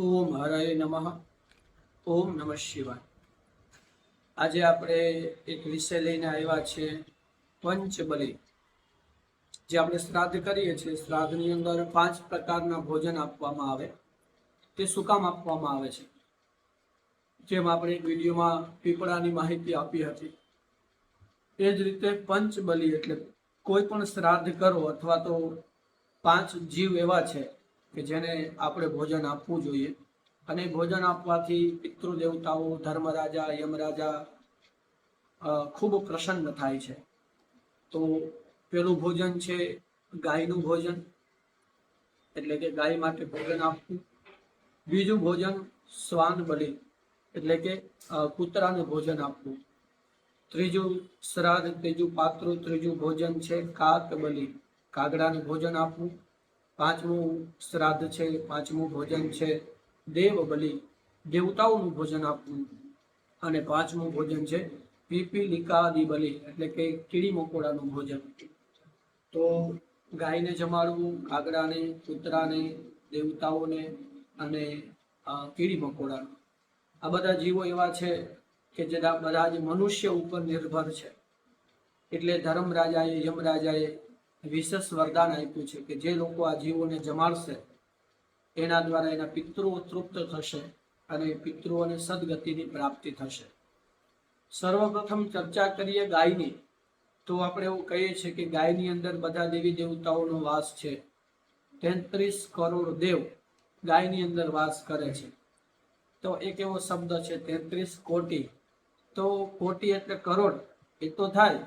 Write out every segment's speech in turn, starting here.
ઓમ હરાય નમઃ. ઓમ નમઃ શિવાય. આજે આપણે એક વિષય લઈને આવ્યા છે પંચબલી. જે આપણે શ્રાદ્ધ કરીએ છીએ, શ્રાદ્ધની અંદર પાંચ પ્રકારના ભોજન આપવામાં આવે. તે શું કામ આપવામાં આવે છે? જેમ આપણે એક વિડીયોમાં પીપળાની માહિતી આપી હતી. એ જ રીતે પંચબલી એટલે કોઈ પણ શ્રાદ્ધ કરો અથવા તો પાંચ જીવ એવા છે કે જેને આપણે ભોજન આપવું જોઈએ. અને ભોજન આપવાથી પિતૃદેવતાઓ, ધર્મરાજા, યમરાજા ખૂબ પ્રસન્ન થાય છે. તો પેલું ભોજન છે ગાયનું ભોજન. એટલે કે ગાય માટે ભોજન આપવું. બીજું ભોજન શ્વાન બલિ. એટલે કે કૂતરાને ભોજન આપવું. ત્રીજું શ્રાદ્ધ, ત્રીજું પાત્ર, ત્રીજું ભોજન છે કાક બલિ કાગડાને ભોજન આપવું. પાંચમું શ્રાદ્ધ છે, પાંચમું ભોજન છે. દેવ બલિ, દેવતાઓનું ભોજન આપવું. અને પાંચમું ભોજન છે, પીપીલિકાદી બલિ, એટલે કે કીડી મકોડાનું ભોજન. તો ગાયને જમાડવું કાગડાને કૂતરાને, દેવતાઓને અને કીડી મકોડાને. આ બધા જીવો એવા છે કે જે બધા જ મનુષ્ય ઉપર નિર્ભર છે. એટલે ધર્મરાજાએ યમરાજાએ વિશેષ વરદાન આપ્યું છે કે જે લોકો આ જીવોને જમાડશે, એના દ્વારા એના પિતૃઓ તૃપ્ત થશે અને પિતૃઓને સદગતિની પ્રાપ્તિ થશે. સર્વપ્રથમ ચર્ચા કરીએ ગાયની. તો આપણે એવું કહીએ છીએ કે ગાયની અંદર બધા દેવી દેવતાઓનો વાસ છે. તેત્રીસ કરોડ દેવ ગાયની અંદર વાસ કરે છે. તો એક એવો શબ્દ છે તેત્રીસ કોટી. તો કોટી એટલે કરોડ. એ તો થાય.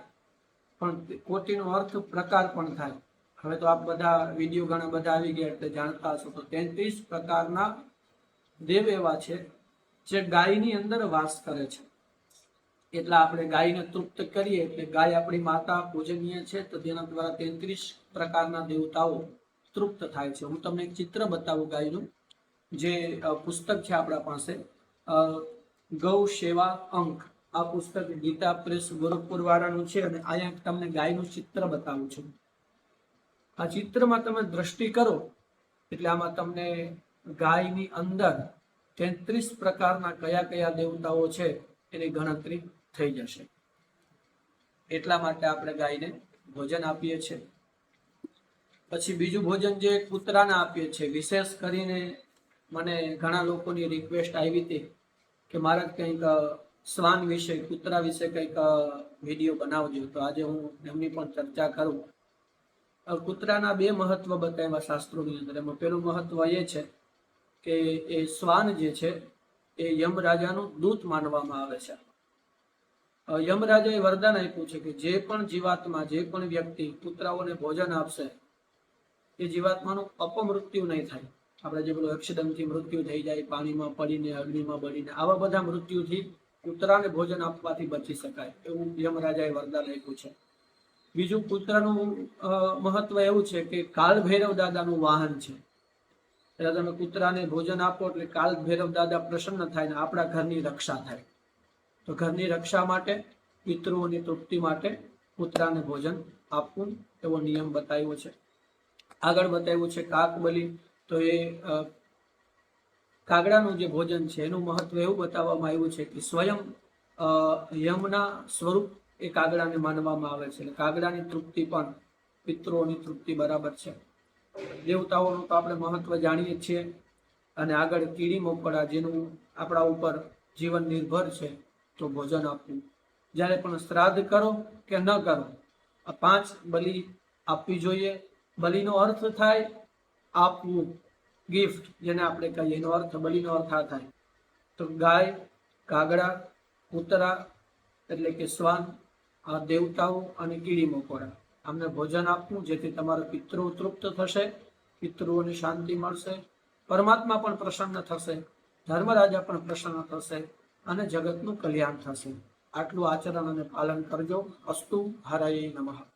પણ કોટીનો અર્થ પ્રકાર પણ થાય. હવે તો આપ બધા વીડિયો ઘણા બધા આવી ગયા એટલે જાણતા હશો તો તેત્રીસ પ્રકારના દેવ એવા છે જે ગાયની અંદર વાસ કરે છે. એટલે આપણે ગાયને તૃપ્ત કરીએ એટલે ગાય આપણી માતા પૂજનીય છે તો તેના દ્વારા તેત્રીસ પ્રકારના દેવતાઓ તૃપ્ત થાય છે. હું તમને એક ચિત્ર બતાવું ગાયનું, જે પુસ્તક છે આપણા પાસે. ગૌ સેવા અંક. આ પુસ્તક ગીતા પ્રેસ ગોરખપુર વાળાનું છે અને અહીંયા તમને ગાયનું ચિત્ર બતાવું છું. આ ચિત્રમાં તમે દ્રષ્ટિ કરો એટલે આમાં તમને ગાયની અંદર તેત્રીસ પ્રકારના કયા કયા દેવતાઓ છે એની ગણતરી થઈ જશે. એટલા માટે આપણે ગાયને ભોજન આપીએ છીએ. પછી બીજું ભોજન જે કૂતરાને આપીએ છીએ, વિશેષ કરીને મને ઘણા લોકોની રિક્વેસ્ટ આવી હતી કે મારે કંઈક શ્વાન વિશે, કૂતરા વિશે કંઈક વીડિયો બનાવજો. તો આજે હું એમની પણ ચર્ચા કરું. કૂતરાના બે મહત્વ બતાવ્યા શાસ્ત્રોની અંદર. એમાં પેલું મહત્વ એ છે કે એ શ્વાન જે છે, એ યમરાજાનું દૂત માનવામાં આવે છે. યમરાજાએ વરદાન આપ્યું છે કે જે પણ જીવાત્મા, જે પણ વ્યક્તિ કૂતરાઓને ભોજન આપશે, એ જીવાત્માનું અપમૃત્યુ નહીં થાય. આપણે જે પેલું એક્સિડન્ટથી મૃત્યુ થઈ જાય, પાણીમાં પડીને, અગ્નિમાં બળીને, આવા બધા મૃત્યુથી કૂતરાને ભોજન આપવાથી બચી શકાય એવું યમરાજાએ વરદાન આપ્યું છે. બીજું કૂતરાનું મહત્વ એવું છે કે કાલ ભૈરવ દાદાનું વાહન છે. એટલે તમે કૂતરાને ભોજન આપો એટલે કાલ ભૈરવ દાદા પ્રસન્ન થાય ને આપણા ઘરની રક્ષા થાય. તો ઘરની રક્ષા માટે પિતૃઓની તૃપ્તિ માટે કૂતરાને ભોજન આપવું એવો નિયમ બતાવ્યો છે. આગળ બતાવ્યું છે કાકબલી, તો એ કાગડાનું જે ભોજન છે, એનું મહત્વ એવું બતાવવામાં આવ્યું છે કે સ્વયં યમના સ્વરૂપ એ કાગડાને માનવામાં આવે છે કાગડાની તૃપ્તિ પણ પિતૃઓની તૃપ્તિ બરાબર છે. દેવતાઓનું તો આપણે મહત્વ જાણીએ છીએ અને આગળ કીડી મકોડા જેનું આપણા ઉપર જીવન નિર્ભર છે, તો ભોજન આપવું. જ્યારે પણ શ્રાદ્ધ કરો કે ન કરો, આ પાંચ બલિ આપવી જોઈએ. બલિનો અર્થ થાય આપવું. ગિફ્ટ જેને આપણે કહીએ, એનો અર્થ, બલીનો અર્થ આ થાય. તો ગાય કાગડા કૂતરા, એટલે કે શ્વાન, આ દેવતાઓ અને કીડી મકોડા આમને ભોજન આપવું, જેથી તમારા પિતૃ તૃપ્ત થશે, પિતૃઓને શાંતિ મળશે, પરમાત્મા પણ પ્રસન્ન થશે, ધર્મરાજા પણ પ્રસન્ન થશે, અને જગતનું કલ્યાણ થશે. આટલું આચરણ અને પાલન કરજો. અસ્તુ હરાય નમઃ.